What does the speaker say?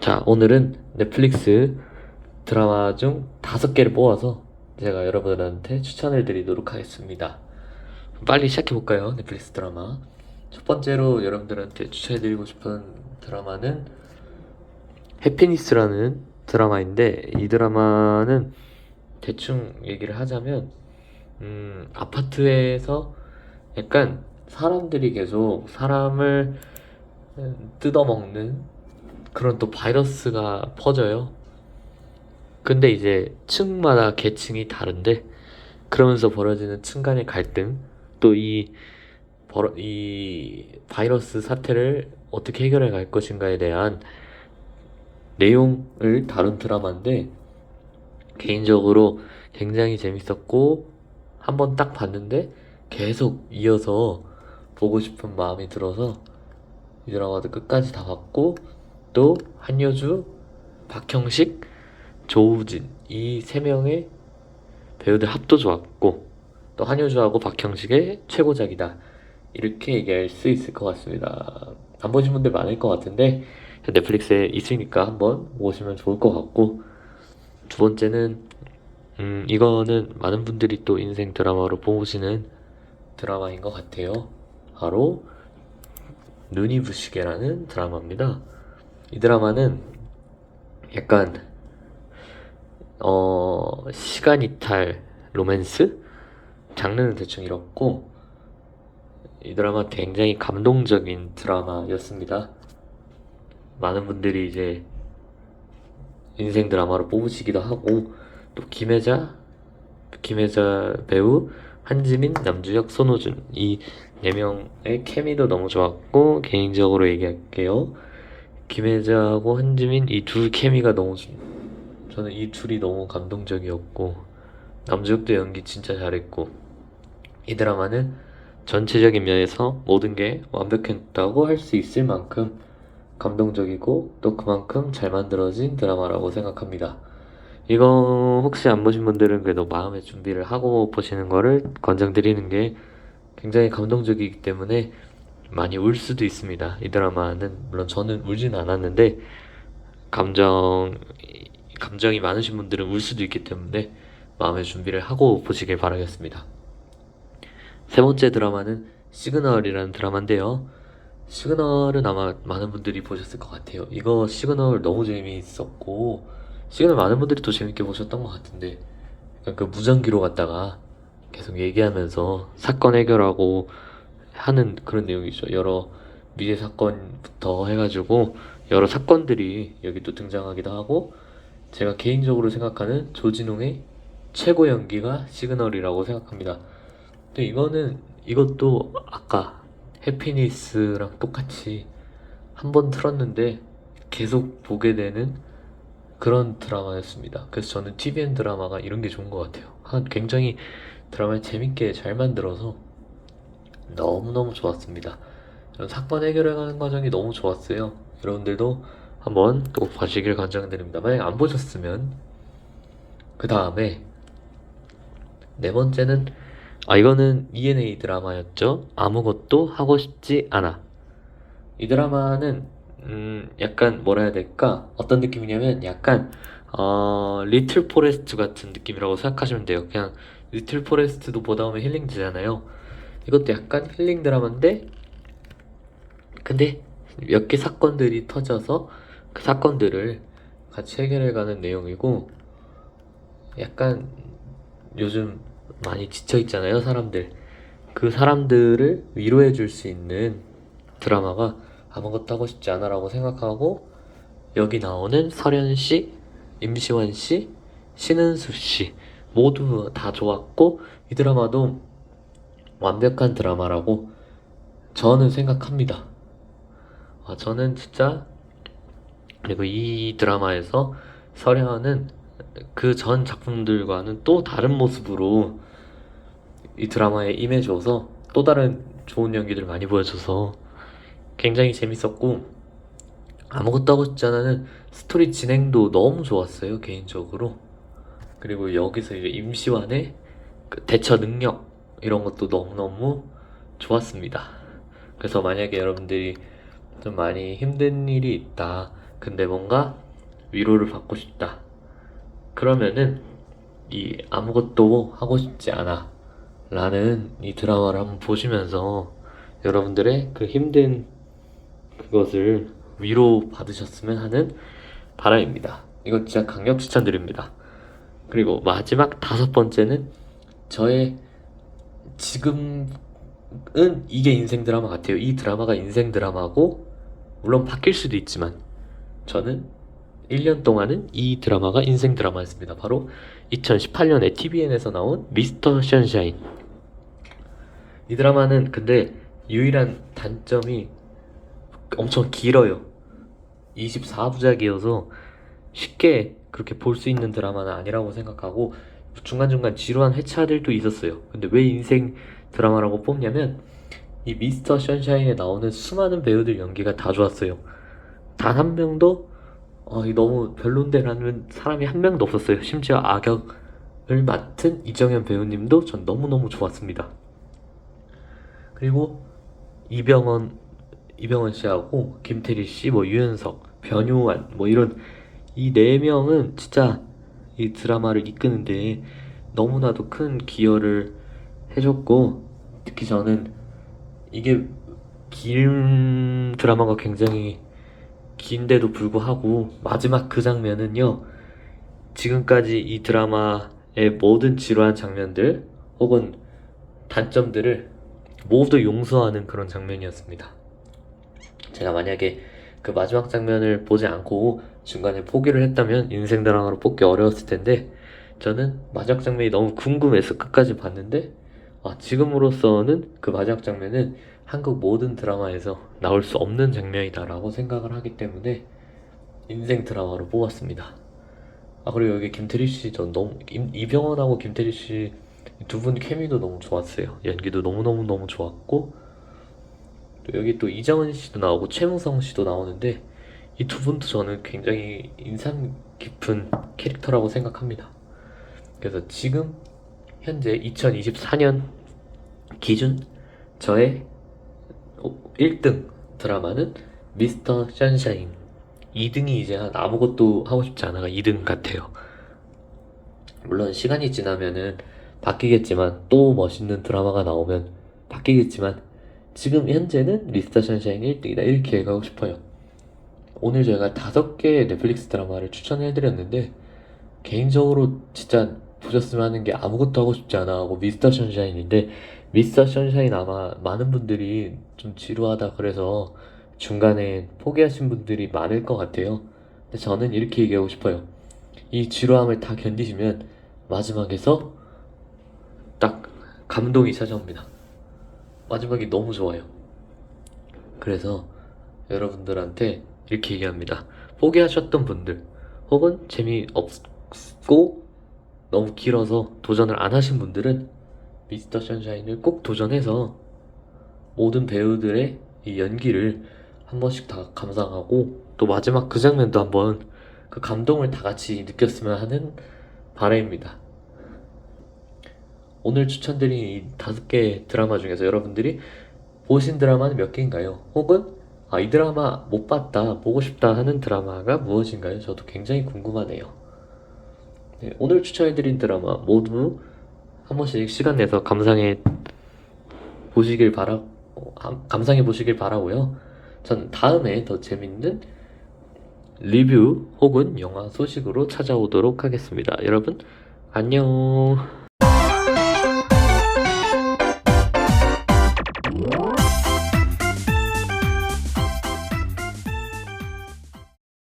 자, 오늘은 넷플릭스 드라마 중 다섯 개를 뽑아서 제가 여러분한테 추천을 드리도록 하겠습니다. 빨리 시작해볼까요? 넷플릭스 드라마. 첫 번째로 여러분들한테 추천해드리고 싶은 드라마는 해피니스라는 드라마인데 이 드라마는 대충 얘기를 하자면 음, 아파트에서 약간 사람들이 계속 사람을 음, 뜯어먹는 그런 또 바이러스가 퍼져요. 근데 이제 층마다 계층이 다른데 그러면서 벌어지는 층 간의 갈등 또 이 이 바이러스 사태를 어떻게 해결해 갈 것인가에 대한 내용을 다룬 드라마인데 개인적으로 굉장히 재밌었고 한 번 딱 봤는데 계속 이어서 보고 싶은 마음이 들어서 이 드라마도 끝까지 다 봤고 또 한효주, 박형식, 조우진 이 세 명의 배우들 합도 좋았고 또 한효주하고 박형식의 최고작이다 이렇게 얘기할 수 있을 것 같습니다. 안 보신 분들 많을 것 같은데 넷플릭스에 있으니까 한번 보시면 좋을 것 같고 두 번째는 음 이거는 많은 분들이 또 인생 드라마로 보시는 드라마인 것 같아요. 바로 눈이 부시게라는 드라마입니다. 이 드라마는 약간 어 시간 이탈 로맨스 장르는 대충 이렇고 이 드라마 굉장히 감동적인 드라마였습니다. 많은 분들이 이제 인생 드라마로 뽑으시기도 하고 또 김혜자 김혜자 배우 한지민 남주혁 손호준 이 네 명의 케미도 너무 좋았고 개인적으로 얘기할게요. 김혜자하고 한지민 이 둘 케미가 너무 좋- 저는 이 둘이 너무 감동적이었고 남주혁도 연기 진짜 잘했고 이 드라마는 전체적인 면에서 모든 게 완벽했다고 할 수 있을 만큼 감동적이고 또 그만큼 잘 만들어진 드라마라고 생각합니다. 이거 혹시 안 보신 분들은 그래도 마음의 준비를 하고 보시는 거를 권장드리는 게 굉장히 감동적이기 때문에 많이 울 수도 있습니다. 이 드라마는 물론 저는 울진 않았는데 감정 감정이 많으신 분들은 울 수도 있기 때문에 마음의 준비를 하고 보시길 바라겠습니다. 세 번째 드라마는 시그널이라는 드라마인데요. 시그널은 아마 많은 분들이 보셨을 것 같아요. 이거 시그널 너무 재미있었고 시그널 많은 분들이 또 재밌게 보셨던 것 같은데 그 무전기로 갔다가 계속 얘기하면서 사건 해결하고 하는 그런 내용이죠. 여러 미제 사건부터 해가지고 여러 사건들이 여기 또 등장하기도 하고 제가 개인적으로 생각하는 조진웅의 최고 연기가 시그널이라고 생각합니다. 근데 이거는 이것도 아까 해피니스랑 똑같이 한 번 틀었는데 계속 보게 되는 그런 드라마였습니다. 그래서 저는 TVN 드라마가 이런 게 좋은 것 같아요. 한 굉장히 드라마를 재밌게 잘 만들어서 너무너무 좋았습니다. 이런 사건 해결해가는 과정이 너무 좋았어요. 여러분들도 한번 꼭 보시길 권장드립니다. 만약 안 보셨으면 그 다음에 네 번째는 아 이거는 ENA 드라마였죠. 아무것도 하고 싶지 않아. 이 드라마는 음 약간 뭐라 해야 될까? 어떤 느낌이냐면 약간 어 리틀 포레스트 같은 느낌이라고 생각하시면 돼요. 그냥 리틀 포레스트도 보다 보면 힐링 되잖아요. 이것도 약간 힐링 드라마인데 근데 몇 개 사건들이 터져서 그 사건들을 같이 해결해가는 내용이고 약간 요즘 많이 지쳐 있잖아요, 사람들. 그 사람들을 위로해 줄 수 있는 드라마가 아무것도 하고 싶지 않아라고 생각하고 여기 나오는 설현 씨, 임시완 씨, 신은수 씨 모두 다 좋았고 이 드라마도 완벽한 드라마라고 저는 생각합니다. 아, 저는 진짜 그리고 이 드라마에서 설현은 그 전 작품들과는 또 다른 모습으로 이 드라마에 임해줘서 또 다른 좋은 연기들 많이 보여줘서 굉장히 재밌었고 아무것도 하고 싶지 않아는 스토리 진행도 너무 좋았어요 개인적으로 그리고 여기서 이제 임시완의 그 대처 능력 이런 것도 너무너무 좋았습니다 그래서 만약에 여러분들이 좀 많이 힘든 일이 있다 근데 뭔가 위로를 받고 싶다. 그러면은 이 아무것도 하고 싶지 않아. 라는 이 드라마를 한번 보시면서 여러분들의 그 힘든 그것을 위로 받으셨으면 하는 바람입니다. 이거 진짜 강력 추천드립니다. 그리고 마지막 다섯 번째는 저의 지금은 이게 인생 드라마 같아요. 이 드라마가 인생 드라마고 물론 바뀔 수도 있지만 저는 1년 동안은 이 드라마가 인생 드라마였습니다. 바로 2018년에 TVN에서 나온 미스터 션샤인. 이 드라마는 근데 유일한 단점이 엄청 길어요. 24부작이어서 쉽게 그렇게 볼 수 있는 드라마는 아니라고 생각하고 중간중간 지루한 회차들도 있었어요. 근데 왜 인생 드라마라고 뽑냐면 이 미스터 션샤인에 나오는 수많은 배우들 연기가 다 좋았어요. 단 한 명도 어, 이 너무 별론데라는 사람이 한 명도 없었어요. 심지어 악역을 맡은 이정현 배우님도 전 너무너무 좋았습니다. 그리고 이병헌 이병헌 씨하고 김태리 씨, 뭐 유연석, 변요한 뭐 이런 이 네 명은 진짜 이 드라마를 이끄는데 너무나도 큰 기여를 해줬고 특히 저는 이게 긴 드라마가 굉장히 긴데도 불구하고 마지막 그 장면은요 지금까지 이 드라마의 모든 지루한 장면들 혹은 단점들을 모두 용서하는 그런 장면이었습니다. 제가 만약에 그 마지막 장면을 보지 않고 중간에 포기를 했다면 인생 드라마로 뽑기 어려웠을 텐데 저는 마지막 장면이 너무 궁금해서 끝까지 봤는데 아, 지금으로서는 그 마지막 장면은 한국 모든 드라마에서 나올 수 없는 장면이다라고 생각을 하기 때문에 인생 드라마로 뽑았습니다. 아 그리고 여기 김태리 씨 전 너무 임- 이병헌하고 김태리 씨 두 분 케미도 너무 좋았어요. 연기도 너무 너무 너무 좋았고 또 여기 또 이정은 씨도 나오고 최무성 씨도 나오는데 이 두 분도 저는 굉장히 인상 깊은 캐릭터라고 생각합니다. 그래서 지금 현재 2024년 기준 저의 1등 드라마는 미스터 션샤인 2등이 이제 한 아무것도 하고 싶지 않아가 2등 같아요. 물론 시간이 지나면은 바뀌겠지만 또 멋있는 드라마가 나오면 바뀌겠지만 지금 현재는 미스터 션샤인 1등이다 이렇게 얘기하고 싶어요. 오늘 저희가 다섯 개의 넷플릭스 드라마를 추천해드렸는데 개인적으로 진짜 보셨으면 하는 게 아무것도 하고 싶지 않아 하고 미스터 션샤인인데 미스터 션샤인 아마 많은 분들이 좀 지루하다 그래서 중간에 포기하신 분들이 많을 것 같아요. 근데 저는 이렇게 얘기하고 싶어요. 이 지루함을 다 견디시면 마지막에서 딱 감동이 찾아옵니다. 마지막이 너무 좋아요. 그래서 여러분들한테 이렇게 얘기합니다. 포기하셨던 분들 혹은 재미없고 너무 길어서 도전을 안 하신 분들은 미스터 션샤인을 꼭 도전해서 모든 배우들의 이 연기를 한 번씩 다 감상하고 또 마지막 그 장면도 한번 그 감동을 다 같이 느꼈으면 하는 바람입니다. 오늘 추천드린 이 다섯 개 드라마 중에서 여러분들이 보신 드라마는 몇 개인가요? 혹은 아, 이 드라마 못 봤다, 보고 싶다 하는 드라마가 무엇인가요? 저도 굉장히 궁금하네요. 네, 오늘 추천해드린 드라마 모두 한 번씩 시간 내서 감상해 보시길 바라, 어, 감- 감상해 보시길 바라고요. 전 다음에 더 재밌는 리뷰 혹은 영화 소식으로 찾아오도록 하겠습니다. 여러분, 안녕.